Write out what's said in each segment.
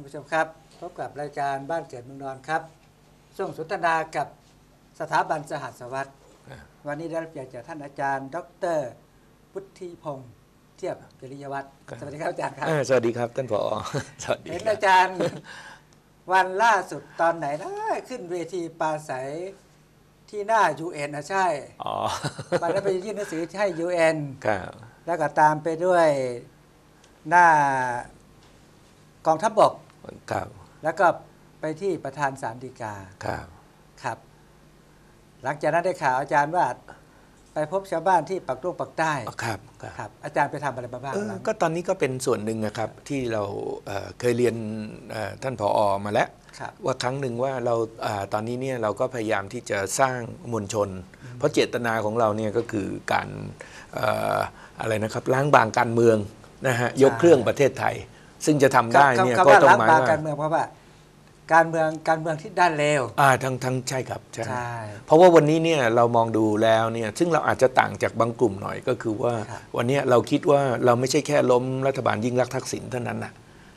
ครับท่านผู้ชมครับ พบกับรายการบ้านเกิดเมืองนอนครับช่วงสนทนากับสถาบันสหัสวัสดิ์อ่าวันนี้ได้รับเกียรติจากท่านอาจารย์ ดรพุทธิพงศ์เทียบจริยวัตรสวัสดีครับอาจารย์ครับอ่าสวัสดีครับท่านผอสวัสดีเห็นครับอาจารย์ วันล่าสุดตอนไหนนะขึ้นเวทีปราศัยที่หน้า UN นะใช่อ๋อวันนั้นไปยื่นหนังสือให้ UN ครับแล้วก็ตามไปด้วยหน้ากองทัพบก ครับ แล้วก็ไปที่ประธานสารดีกาครับครับ หลังจากนั้นได้ข่าวอาจารย์ว่าไปพบชาวบ้านที่ปักตุ้งปักใต้อ๋อครับครับครับ อาจารย์ไปทำอะไรมาบ้างเออครับก็ตอนนี้ก็เป็นส่วนหนึ่งนะครับที่เราเอ่อเคยเรียนเอ่อท่านผอมาแล้วครับว่าครั้งหนึ่งว่าเราอาตอนนี้เนี่ยเราก็พยายามที่จะสร้างมวลชน เพราะเจตนาของเราเนี่ยก็คือการเอ่ออะไรนะครับล้างบางการเมืองนะฮะยกเครื่องประเทศไทย ซึ่งจะทำได้เนี่ยคำก็ว่าต้อล้างงหมายบางว่าการเมืองเพราะว่า การเมืองการเมืองที่ด้านเลวอ่าทั้งทั้งใช่ครับใช่ใช่เพราะว่าวันนี้เนี่ยเรามองดูแล้วเนี่ยซึ่งเราอาจจะต่างจากบางกลุ่มหน่อยก็คือว่าครับวันนี้เราคิดว่าเราไม่ใช่แค่ล้มรัฐบาลยิ่งรักษณ์ทักษิณเท่านั้นนะ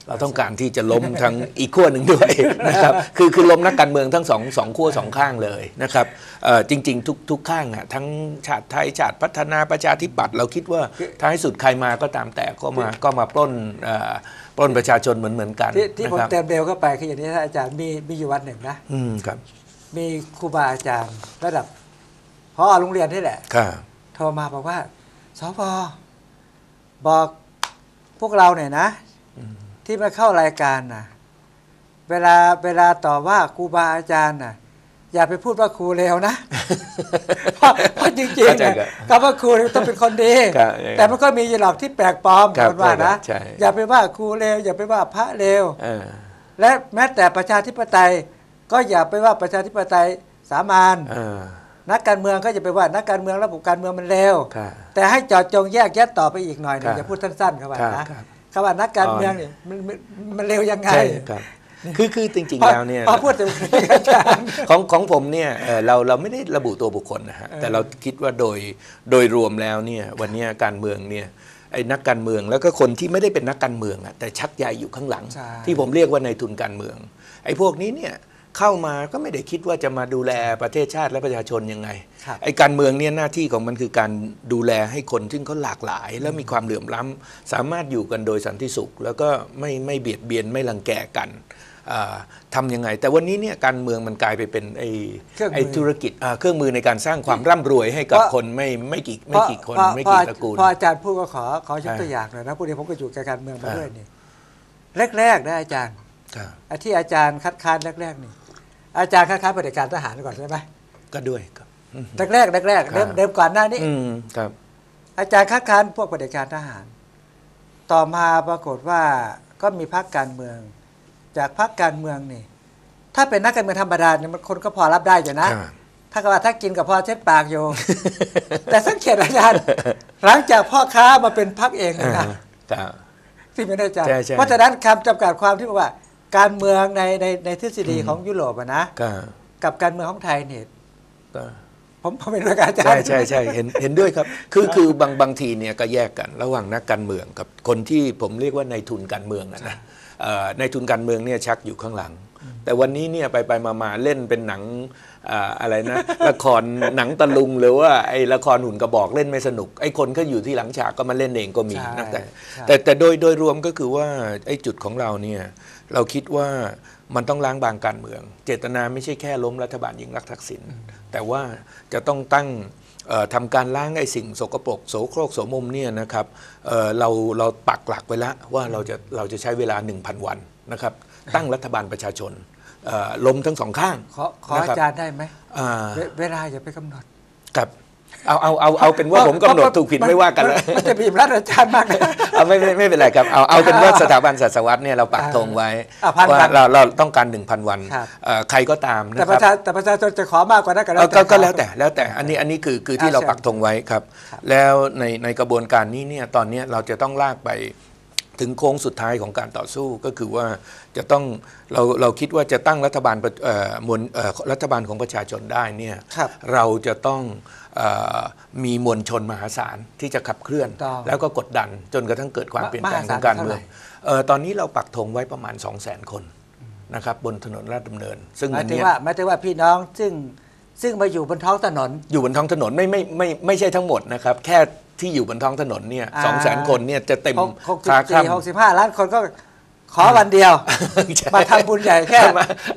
เราต้องการที่จะล้มทั้งอีกขั้วหนึ่งด้วยนะครับคือคือล้มนักการเมืองทั้งสองสองขั้วสองข้างเลยนะครับเอ่อจริง ๆ ทุกทุกข้างอะทั้งชาติไทยชาติพัฒนาประชาธิปัตย์เราคิดว่าท้ายสุดใครมาก็ตามแต่ก็มาก็มาปล้นเอ่อปล้นประชาชนเหมือนเหมือนกันที่ที่นะผมครับเติมเร็วเข้าไปคืออย่างนี้ท่านอาจารย์มีมีอยู่วันหนึ่งนะอืมครับ มีครูบาอาจารย์ระดับพอโรงเรียนนี่แหละครับโทรมาบอกว่าสพบอกพวกเราเนี่ยนะ ที่มาเข้ารายการนะเวลาเวลาต่อว่าครูบาอาจารย์นะอย่าไปพูดว่าครูเลวนะเพราะเพราะจริงเข้าๆใจนะครับคำว่าครูเนี่ยต้องเป็นคนดีครับแต่มันก็มีหลอกที่แปลกปลอมครับคนว่านะใช่อย่าไปว่าครูเลวอย่าไปว่าพระเลวเออและแม้แต่ประชาธิปไตย ก็อย่าไปว่าประชาธิปไตยสามัญเออนักการเมืองก็อย่าไปว่านักการเมืองระบบการเมืองมันเลวครับแต่ให้เจอดจงแยกแยะต่อไปอีกหน่อยหนึครังบอย่าพูดสั้นๆครับว่าครับนะ ครับคำว่านักการเมืองเนี่ยมันมันมันเลวยังไงใช่ครับคือคือจริงพอๆแล้วเนี่ยพอพูดถึงอาจารย์ของของผมเนี่ยเอ่อเราเราไม่ได้ระบุตัวบุคคลนะฮะเออแต่เราคิดว่าโดยโดยรวมแล้วเนี่ยวันเนี้ยการเมืองเนี่ยไอ้นักการเมืองแล้วก็คนที่ไม่ได้เป็นนักการเมืองอะแต่ชักใยอยู่ข้างหลังใช่ที่ผมเรียกว่าในทุนการเมือง ไอ้พวกนี้เนี่ย เข้ามาก็ไม่ได้คิดว่าจะมาดูแลประเทศชาติและประชาชนยังไงครับไอ้การเมืองเนี่ยหน้าที่ของมันคือการดูแลให้คนซึ่งเขาหลากหลาย และมีความเหลื่อมล้ำสามารถอยู่กันโดยสันติสุข แล้วก็ไม่ไม่เบียดเบียนไม่รังแกกันอ่าทำยังไง แต่วันนี้เนี่ยการเมืองมันกลายไปเป็นไอ้เครื่องมือไอ้ธุรกิจอ่าเครื่องมือในการสร้างความร่ำรวยให้กับเพราะคนไม่ไม่กี่ไม่กี่คนพอไม่พอกี่ตระกูลพออาจารย์พูดก็ขอขอยกใช่ตัวอย่างหน่อยนะพวกนี้ผมก็อยู่กับการเมืองมาอ่าด้วยนี่แรกๆนะอาจารย์ครับไอ้ที่อาจารย์คัดค้านแรกๆนี่ อาจารย์คัดค้านเผด็จการทหารก่อนใช่ไหมก็ด้วยครับอืมแรกๆแรกๆเดิมครับเดิมก่อนหน้านี้อืมครับ อาจารย์คัดค้านพวกปฏิการทหาร ต่อมาปรากฏว่าก็มีพรรคการเมือง จากพรรคการเมืองนี่ ถ้าเป็นนักการเมืองธรรมดาเนี่ยมันคนก็พอรับได้อยู่นะครับถ้าก็ว่าถ้ากินกับพอเช็ดปากอยู่แต่สังเกตอาจารย์หลังจากพ่อค้ามาเป็นพรรคเองเนยอ่านะครับที่ไม่ได้อาจารย์ใช่ใช่เพราะฉะนั้นคำจำกัดความที่บอกว่า การเมืองในในในทฤษฎีของยุโรปอะนะก็กับการเมืองของไทยเนี่ยก็ผมผมเป็นด้วยกับอาจารใช่ย์ใช่ใช่เห็นเห็นด้วยครับ คือคือบางบางทีเนี่ยก็แยกกันระหว่างนักการเมืองกับคนที่ผมเรียกว่าในทุนการเมืองอะนะเอ่อในทุนการเมืองเนี่ยชักอยู่ข้างหลัง แต่วันนี้เนี่ยไปไปมามาเล่นเป็นหนัง อ่าอะไรนะ ละครหนังตะลุงหรือว่าไอ้ละครหุ่นกระบอกเล่นไม่สนุก ไอ้คนก็อยู่ที่หลังฉากก็มาเล่นเองก็มีใช่นะแต่ใช่แต่แต่โดยโดยรวมก็คือว่าไอ้จุดของเราเนี่ยเราคิดว่ามันต้องล้างบางการเมือง เจตนาไม่ใช่แค่ล้มรัฐบาลยิ่งรักษณ์ทักษิณแต่ว่าจะต้องตั้งเอ่อทำการล้างไอ้สิ่งสกปรกโสโครกโสมมเนี่ยนะครับเอ่อเราเราปักหลักไว้แล้วว่าเราจะเราจะใช้เวลา 1,000 วันนะครับตั้งรัฐบาลประชาชนเอ่อ ล้มทั้งสองข้าง ขอขอนะคอาบจารย์ได้ไหมอ่าเวเวลาอย่าไปกำหนดครับเอาเอาเอาเอาเป็นว่าผมกำหนดถูกผิดไม่ว่ากันเลยมัมันจะบีบรัดอาจารย์มากนะเอาไม่ไม่ไม่เป็นไรครับเอาเอาเป็นว่าสถาบันศาสวัตเนี่ยเราปักธงไว้อ่าพันว่าวันเราเราต้องการ 1,000 วันครับเอ่อใครก็ตามแต่นะปคระชารับแต่ประชาชนจะขอมากกว่านั้นก็เอ่อก็แต่ก็แล้วแต่แล้วแต่อันนี้อันนี้คือคือที่อ่าเราเชิญปักธงไว้ครับครับ แล้วในในกระบวนการนี้เนี่ยตอนเนี้ยเราจะต้องลากไป ถึงโค้งสุดท้ายของการต่อสู้ก็คือว่าจะต้องเราเราคิดว่าจะตั้งรัฐบาลประเอ่อมวลเอ่อรัฐบาลของประชาชนได้เนี่ยครับเราจะต้องเออมีมวลชนมหาศาลที่จะขับเคลื่อนถูกต้องแล้วก็กดดันจนกระทั่งเกิดความมเปลี่ยนแปลงมหาศาลทางการเมืองเท่าไหร่เออตอนนี้เราปักธงไว้ประมาณ 2 0 0 0 0 0 คนนะครับบนถนนราชดำเนิน ซึ่งหมาอัยนถึงเนี้ยว่าหมายถึงว่าพี่น้องซึ่งซึ่งมาอยู่บนท้องถนน อยู่บนท้องถนนไม่ไม่ไม่ไม่ใช่ทั้งหมดนะครับ แค่ ที่อยู่บนท้องถนนเนี่ยอ่าสองแสนคนเนี่ยจะเต็มหกหกสิบคาสี่หค่ำกสิบห้าล้านคนก็ขอวันเดียวใช่มาทำบุญใหญ่แค่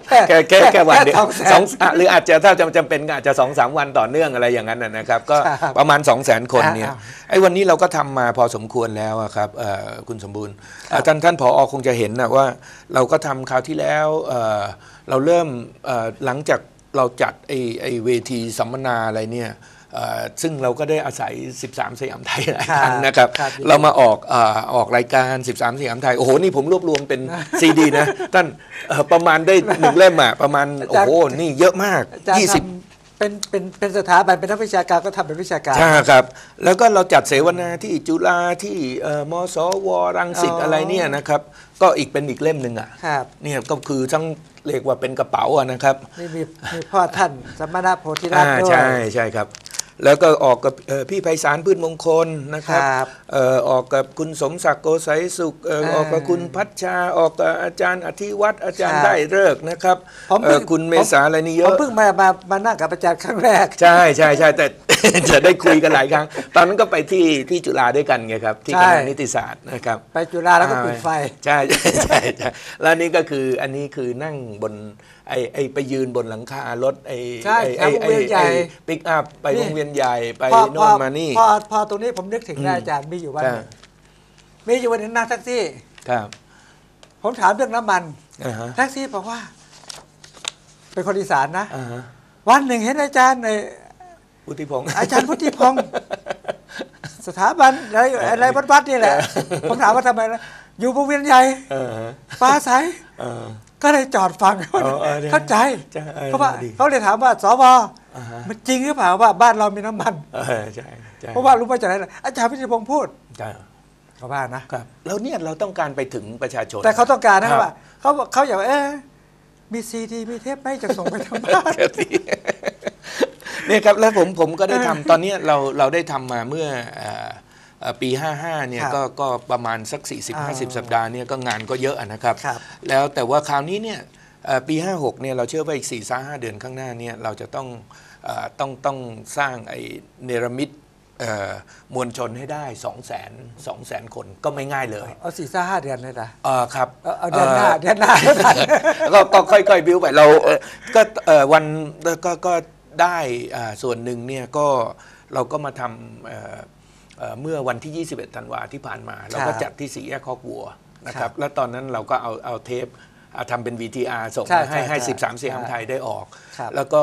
แค่แค่แค่แค่วันเดียวสองแสสอนงอะหรืออาจจะถ้าจำจำเป็นก็อาจจะสองสามวันต่อเนื่องอะไรอย่างนั้นนะนะครับ ก็ครับประมาณ2องแสนคนเนี่ยอ่าไอ้วันนี้เราก็ทำมาพอสมควรแล้วอะครับเอ่อคุณสมบูรณ์อะท่านท่านผอคงจะเห็นนะว่าเราก็ทำคราวที่แล้วเอ่อเราเริ่มเอ่อหลังจากเราจัดไอ้ไอ้เวทีสัมมนาอะไรเนี่ยเอ่อ ซึ่งเราก็ได้อาศัย 13 สยามไทยหลายครั้งนะครับครับเรามาออกเอ่อออกรายการ 13 สยามไทย โอ้โห นี่ผมรวบรวมเป็นซีดีนะ ท่านเอ่อประมาณได้หนึ่งเล่มอะประมาณ โอ้โห นี่เยอะมากอาจารย์20ทำเป็นเป็นเป็นสถาบันเป็นนักวิชาการก็ทำเป็นวิชาการใช่ครับ แล้วก็เราจัดเสวนาที่จุฬาที่เอ่อมสวรังสิตอ๋อออะไรเนี่ยนะครับ ก็อีกเป็นอีกเล่มหนึ่งอะครับเนี่ยก็คือทั้งเรียกว่าเป็นกระเป๋าอะนะครับนี่มีมีพ่อท่านสมณะโพธิรัตอ่าน์ด้วยใช่ใช่ครับ แล้วก็ออกกับเอ่อพี่ไพศาลพืชมงคลนะครับครับเอ่อออกกับคุณสมศักดิ์โกไสยสุขเอ่ออ่าออกกับคุณพัชชาออกกับอาจารย์อธิวัตรอาจารคย์รับได้เลิกษ์นะครับผมเพิ่งเอ่อคุณเมษาอะไรนี่เยผมอะเพิ่งมามามานั่งกับอาจารย์ครั้งแรก ใช่ใช่ใช่แต่จะได้คุยกันหลายครั้ง ตอนนั้นก็ไปที่ที่จุฬาด้วยกันไงครับ ที่ใช่คณะนิติศาสตร์นะครับ ไปจุฬาแล้วก็ปิดไฟ ใช่ใช่ใช่ใช่แล้วนี่ก็คืออันนี้คือนั่งบน ไอไอไปยืนบนหลังคารถไอใช่ไอแถววงเวียนใหญ่ ปิกอัพไปนี่วงเวียนใหญ่ไปพอโน่พอนมานี่ พอพอตรงนี้ผมนึกถึงนะอืมอาจารย์มีอยู่วันครัหบนึ่งมีอยู่วันหนึงนั่งแท็กซี่ ครับผมถามเรื่องน้ำมัน อ่าฮะแท็กซี่บอกว่า เป็นคนอีสานนะ อ่าฮะวันหนึ่งเห็นอาจารย์ในพุทธิพงศ์ อาจารย์พุทธิพงศ์สถาบันอะไรอะไรวัดๆนี่แหละ ผมถามว่าทำไมนะอยู่วงเวียนใหญ่เออฮะปลาใส เออ ก็เลยจอดฟังเออเออเนี่ยเข้าใจใช่เออเพราะว่าดี เขาเลยถามว่าสวอ่าฮะ มันจริงหรือเปล่าว่าบ้านเรามีน้ำมัน เออใช่ใช่เพราะว่ารู้มาจากไหนนะอาจารย์พุทธิพงศ์พูดใช่เขาว่านะ ครับแล้วเนี่ยเราต้องการไปถึงประชาชน แต่เขาต้องการนะครับครับว่าเขาบอกเขาอยากว่าเอ๊ะมีซีดีมีเทปไหมจะส่งไปทางบ้าน ครับพี่เนี่ยครับแล้วผมผมก็ได้ทำตอนเนี้ยเราเราได้ทำมาเมื่อเอ่อเอ่อ ปี 55 เนี่ยครับก็ก็ประมาณสักอ่า40 50 สัปดาห์เนี่ยก็งานก็เยอะอะนะครับครับ แล้วแต่ว่าคราวนี้เนี่ยเอ่อปี 56 เนี่ยเราเชื่อว่าอีก 4 5 เดือนข้างหน้าเนี่ยเราจะต้องเอ่อต้องต้องสร้างไอ้เนรมิตเอ่อมวลชนให้ได้2 0 0 0 0 0 2 0 0 0 0 คนก็ไม่ง่ายเลย เอาสี่ซ่าห้าเดือนเลยนะเออครับเอาเอาเดือนหน้าเดือนหน้าก็ก็ค่อยๆ บิ้วไปเราเอ่อก็เอ่อวันก็ก็ได้อ่าส่วนหนึ่งเนี่ยก็เราก็มาทำ เอ่อเอ่อเมื่อวันที่ 21 ธันวาที่ผ่านมา เราก็จัดที่สีแยกคอกวัวนะคครัรับบแล้วตอนนั้นเราก็เอาเอาเทปอ่าทำเป็น VTR ส่งใช่มาให้ใช่ให้ใช่13เสียงไทยได้ออกครับแล้วก็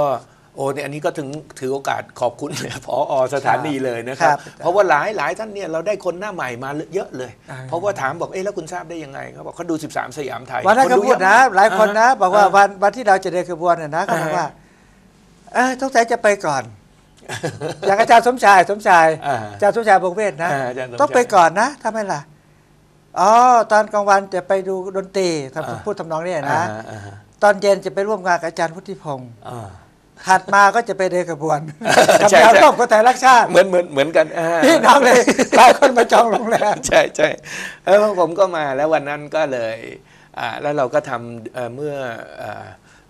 โอ้เนี่ยอันนี้ก็ถึงถือโอกาสขอบคุณพออสถานีเลยนะครัครับบเพราะว่าหลายหลายท่านเนี่ยเราได้คนหน้าใหม่มาเยอะเลยอ่าเพราะว่าถามบอกเอ๊ะแล้วคุณทราบได้ยังไงเขาบอกเขาดู 13 สยามไทยวันนั้นคเขาดูพูดนะเยอมกหลายคนนะาบอกว่าอ่วันวันที่เราจะเดินขบวนน่ะนะเขาบอกอ่าว่าเออต้องใจจะไปก่อน อย่างอาจารย์สมชายสมชายอ่าอาจารย์สมชายบงเวทนะอ่าอาจารย์สมชายต้องไปก่อนนะทำไมล่ะอ๋อตอนกลางวันจะไปดูดนตรีอ่าทำพูดทำนองเนี้นะอ่าอ่าตอนเย็นจะไปร่วมงานกับอาจารย์พุทธิพงศ์อ่าถัดมาก็จะไปเดินขบวนกับใช่แนวใช่ร่วมคนไทยรักชาติ เหมือนเหมือนเหมือนกันอ่าพี่น้องเลยหลายคนมาจองโรงแรมใช่ใช่แล้วผมก็มาแล้ววันนั้นก็เลยอ่าแล้วเราก็ทำเอ่อเมื่อ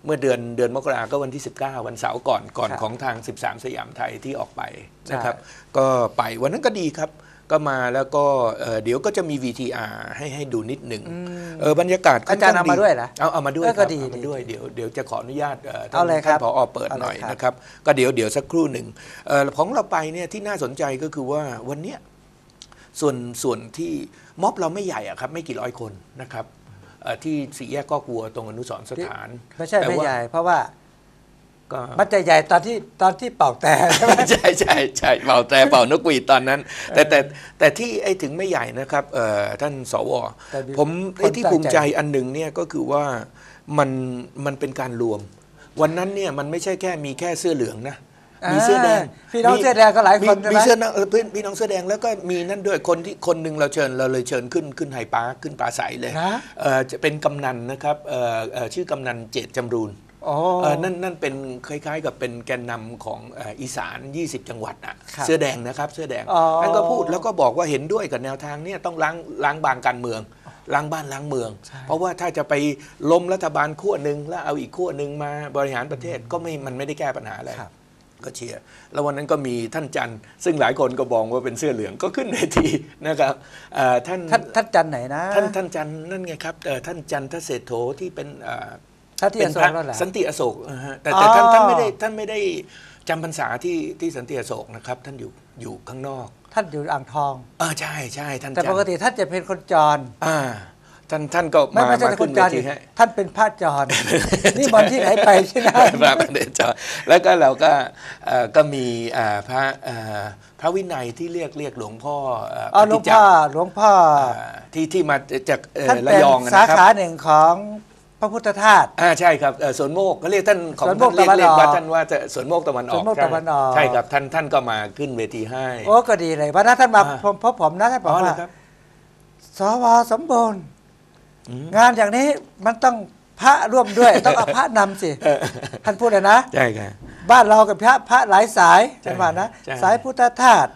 เอ่อเมื่อเดือนเดือนมกราก็วันที่ 19 วันเสาร์ก่อนก่อนครับของทาง 13 สยามไทยที่ออกไปใช่นะครับ ก็ไปวันนั้นก็ดีครับ ก็มาแล้วก็เอ่อเดี๋ยวก็จะมี VTR ให้ให้ดูนิดหนึ่งเออบรรยากาศค่นอาจารย์ข้เอามาด้วยเหรอเอาเอามาด้วยเออคก็รับดีเอามาดีด้วยเดี๋ยวเดี๋ยวจะขออนุญาตเอ่อท่าเอานเลยครับท่านผอเปิดเอาเลยหน่อยครับนะครับ ก็เดี๋ยวเดี๋ยวสักครู่หนึ่งเอ่อของเราไปเนี่ยที่น่าสนใจก็คือว่าวันเนี้ยส่วนส่วนที่ม็อบเราไม่ใหญ่อะครับ ไม่กี่ร้อยคนนะครับ เอ่อที่สี่แยกก็กลัวตรงอนุสรณ์สถานไม่ใช่แต่ไม่ว่าใหญ่เพราะว่าก็ มันจะใหญ่ตอนที่ตอนที่เป่าแต่ใช่ไหม ใช่ใช่ใช่เป่าแต่เป่านกหวีดตอนนั้น แต่แต่แต่ที่ไอ้ถึงไม่ใหญ่นะครับเอ่อท่านสวแต่มีผมคนไอ้ที่ตั้งใจ ภูมิใจอันหนึ่งเนี่ยก็คือว่ามันมันเป็นการรวม วันนั้นเนี่ยมันไม่ใช่แค่มีแค่เสื้อเหลืองนะ มีเสื้อแดงพี่น้องมีเสื้อแดงก็หลายคนมีใช่ไหมมีเสื้อน้องเออเพื่อนพี่น้องเสื้อแดงแล้วก็มีนั่นด้วยคนที่คนหนึ่งเราเชิญเราเลยเชิญขึ้นขึ้นไฮปาร์คขึ้นปลาใสเลยนะเออจะเป็นกำนันนะครับเออเออชื่อกำนันเจตจำรูนโอ้เออนั่นนั่นเป็นคล้าย ๆ กับเป็นแกนนำของเอ่ออีสาน 20 จังหวัดอะครับเสื้อแดงนะครับเสื้อแดงอ๋อท่านก็พูดแล้วก็บอกว่าเห็นด้วยกับแนวทางเนี่ยต้องล้างล้างบางการเมืองล้างบ้านล้างเมืองใช่เพราะว่าถ้าจะไปล้มรัฐบาลขั้วหนึ่งแล้วเอาอีกขั้วหนึ่งมาบริหารประเทศก็ไม่มันไม่ได้แก้ปัญหาอะไรครับ ก็เชียร์แล้ววันนั้นก็มีท่านจันทร์ซึ่งหลายคนก็บอกว่าเป็นเสื้อเหลืองก็ขึ้นเวทีนะครับเอ่อท่านท่านท่านจันไหนนะ ท่านท่านจันทร์นั่นไงครับเอ่อท่านจันทเศรษโธที่เป็นเอ่อท่านที่เป็อนโศพระกนั่นแหละสันติอโศกนะฮะแต่แต่อ๋อท่านท่านไม่ได้ท่านไม่ได้จำพรรษาที่ที่สันติอโศกนะครับ ท่านอยู่อยู่ข้างนอก ท่านอยู่อ่างทองเออใช่ใช่ท่านแต่จันปกติท่านจะเป็นคนจรอ่า ท่านท่านก็ไม่มาไม่ใช่มาคขึ้นนจเวรทีให้ ท่านเป็นพระจร นี่บอลที่ไหนไปที่นั่น พระประเดชจอแล้วก็เราก็เอ่อก็มีเอ่อพระเอ่อพระวินัยที่เรียกเรียกหลวงพ่อเอ๋อหลวงปฏิจัพ่กอรหลวงพ่ออ่าที่ที่มาจากเอ่อท่านระเป็นยองอะสานะครับขาหนึ่งของพระพุทธทาส อ่าใช่ครับเอ่อสวนโมกเขาเรียกท่านของสวนโมท่ากนเรียกตะวันออกเรียกว่าท่านว่าจะสวนโมกตะวันออกสวนโมกตะวันออก ใช่ครับท่านท่านก็มาขึ้นเวทีให้ โอ้ก็ดีเลยวันนั้นท่านมาอ่า พบพบผมนะท่านบอ๋อกอเหรว่าอครับ สวสมบูรณ์อืม งานอย่างนี้มันต้องพระร่วมด้วย ต้องเอาพระนำสิท่านพูดเลยนะใช่ครับบ้านเรากับพระพระหลายสายใช่ท่านว่านะใช่สายพุทธทาส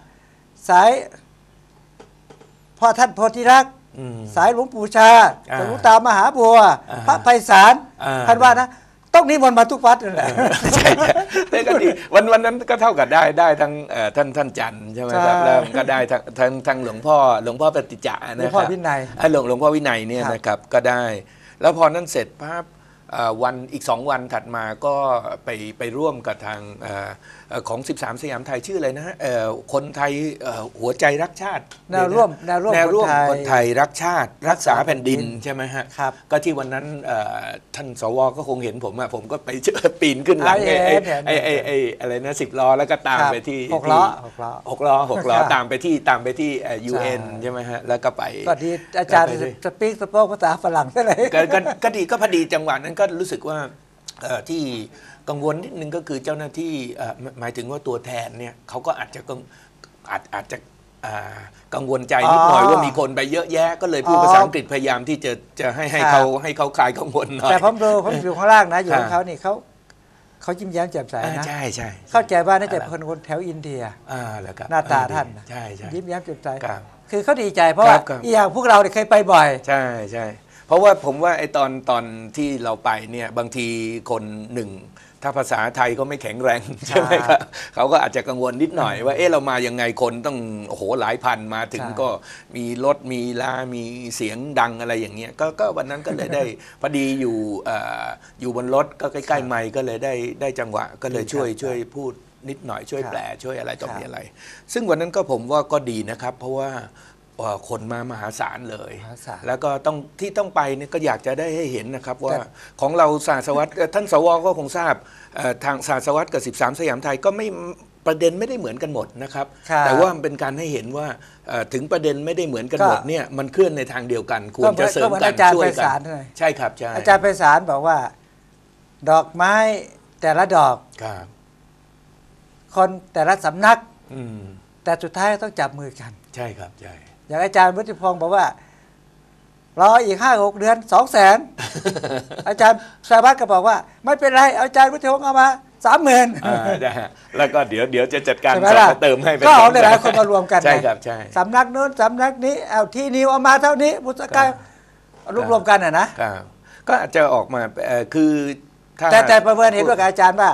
สายพ่อท่านโพธิรักษ์อืมสายหลวงปู่ชาอ่าหลวงตามหาบัวอ่าพระไพศาลอ่าท่านว่านะ ต้องนิมนต์มาทุกวัดนั่นแหละใช่ใช่แต่ก็ดีวันวันนั้นก็เท่ากับได้ได้ทั้งเอ่อท่านท่านจันทร์ใช่ไหมครับใช่แล้วก็ได้ทั้งทั้งทั้งหลวงพ่อหลวงพ่อปฏิจจาหลวนะงคพ่อรับวินัยอ่าหลวงหลวงพ่อวินัยเนี่ยครับนะครับก็ได้ แล้วพอนั้นเสร็จปั๊บเอ่อ วันอีกสองวันถัดมาก็ไปไปร่วมกับทางเอ่อเอ่อของ 13 สยามไทยชื่ออะไรนะฮะเอ่อคนไทยเอ่อหัวใจรักชาติแนวร่วมแนวร่วมแนวร่วมคนคนไทไทยยรักชาติรักษาแผ่นดินรักษาแผ่นดินใช่ไหมฮะครับก็ที่วันนั้นเอ่อท่านสวก็คงเห็นผมอะผมก็ไปเจอปีนขึ้นหลังไอ้อ่าไอ้เห็นไอ้เห็ไอ้นไอ้อะไรนะสิบล้อแล้วก็ตามครับไปที่หกล้อที่หกล้อหกล้อหกล้อครับตามไปที่ตามไปที่ยูเอ็นใช่ใช่ไหมฮะแล้วก็ไปก็ดีอาจารย์ไปเลยสปีกสโป๊กภาษาฝรั่งซะเลยก็ก็ก็ดีก็พอดีจังหวะนั้นก็รู้สึกว่าเอ่อที่กังวลนิดนึงก็คือเจ้าหน้าที่เอ่อหมหมายถึงว่าตัวแทนเนี่ยเขาก็อาจจะกังอาจอาจจะอ่ากังวลใจนิดหน่อยอ๋อว่ามีคนไปเยอะแยะ ก็เลยพูดอ๋อภาษาอังกฤษพยายามที่จะจะให้ให้ครับเขาให้เขาคลายกังวลหน่อยแต่ผมดูผมอยู่ข้างล่างนะอยู่ครับของเขานี่เขาเขายิ้มแย้มแจ่มใสอ่านะใช่ใช่เข้าใจว่าน่าจะเป็นคนแถวอินเดียอ่าแล้วครับหน้าตาเออดีท่านนะใช่ใช่ยิ้มแย้มแจ่มใสครับคือเขาดีใจเพราะว่าครับครับอีกอย่างพวกเราเนี่ยเคยไปบ่อย ใช่ใช่ เพราะว่าผมว่าไอ้ตอนตอนที่เราไปเนี่ยบางทีคนหนึ่ง ถ้าภาษาไทยก็ไม่แข็งแรงใช่ไหมครับเขาก็อาจจะกังวลนิดหน่อย ว่าเอ๊ะเรามายังไงคนต้องโอ้โหหลายพันมาถึงใช่ก็มีรถมีลา มีเสียงดังอะไรอย่างเงี้ยก็ก็วันนั้นก็เลยได้พอดีอยู่เอ่ออยู่บนรถก็ใกล้ๆไมค์ก็เลยได้ได้จังหวะก็เลยช่วยครับช่วยพูดนิดหน่อยช่วยครับแปลช่วยอะไรต่อครับมีอะไร ซึ่งวันนั้นก็ผมว่าก็ดีนะครับ เพราะว่า เอ่อคนมามหาศาลเลย มหาศาล แล้วก็ต้องที่ต้องไปเนี่ยก็อยากจะได้ให้เห็นนะครับว่าแต่ของเราศาสวัตเอ่อท่านสวก็คงทราบเอ่อทางศาสวัตกับ 13 สยามไทยก็ไม่ประเด็นไม่ได้เหมือนกันหมดนะครับ ครับแต่ว่ามันเป็นการให้เห็นว่าเอ่อถึงประเด็นไม่ได้เหมือนกันหมดก็ เนี่ยมันเคลื่อนในทางเดียวกันควก็รเหมืจะอนเสริก็มเหมือนกันอาจารย์ช่วไพยกัศาลนเลยใช่ครับใช่อาจารย์ไพศาลบอกว่า ดอกไม้แต่ละดอกครับคนแต่ละสำนัก อืมแต่สุดท้ายต้องจับมือกัน ใช่ครับใช่ อย่างอาจารย์วุฒิพงศ์บอกว่ารออีกห้าหกเดือนสองแสนอาจารย์สาบัตก็บอกว่า ไม่เป็นไรอาจารย์วุฒิพงศ์เอามาสามหมื่นอ่าได้ฮะแล้วก็เดี๋ยวเดี๋ยวจะจัดการใช่ไหมล่ะเติมให้เป็นก็เอาสงแสหลายๆคนมารวมกันใช่ไงครับใช่สำนักนู้นสำนักนี้เอาที่นิวเอามาเท่านี้พุทธกายรวบรวมกันอะนะครับก็อาจจะออกมาเอ่อคือถ้าแต่แต่ประเมินเห็นด้วยกับอาจารย์ว่า